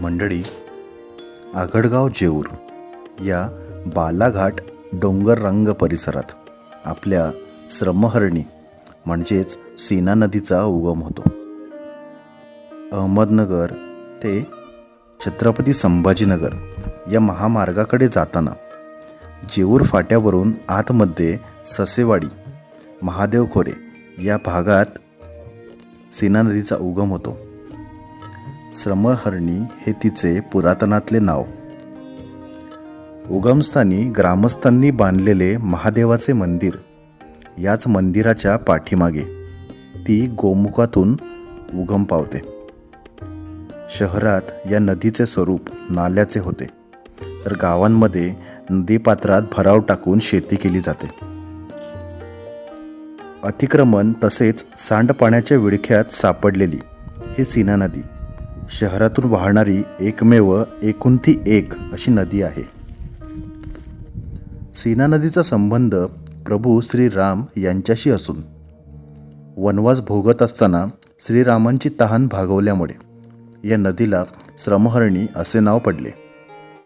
मंडळी आगडगाव जेऊर या बालाघाट डोंगररंग परिसरात आपल्या श्रमहरणी म्हणजेच सीना नदीचा उगम होतो. अहमदनगर ते छत्रपती संभाजीनगर या महामार्गाकडे जाताना जेऊर फाट्यावरून आतमध्ये ससेवाडी महादेव खोरे या भागात सीना नदीचा उगम होतो. श्रमहरणी हे तिचे पुरातनातले नाव. उगमस्थानी ग्रामस्थांनी बांधलेले महादेवाचे मंदिर याच मंदिराच्या पाठीमागे. ती गोमुखातून उगम पावते. शहरात या नदीचे स्वरूप नाल्याचे होते. तर गावांमध्ये नदीपात्रात भराव टाकून शेती केली जाते. अतिक्रमण तसेच सांडपाण्याच्या विळख्यात सापडलेली ही सीना नदी शहरातून वाहणारी एकमेव एकुणती एक अशी नदी आहे. सीना नदीचा संबंध प्रभू श्रीराम यांच्याशी असून वनवास भोगत असताना श्रीरामांची तहान भागवल्यामुळे या नदीला श्रमहरणी असे नाव पडले.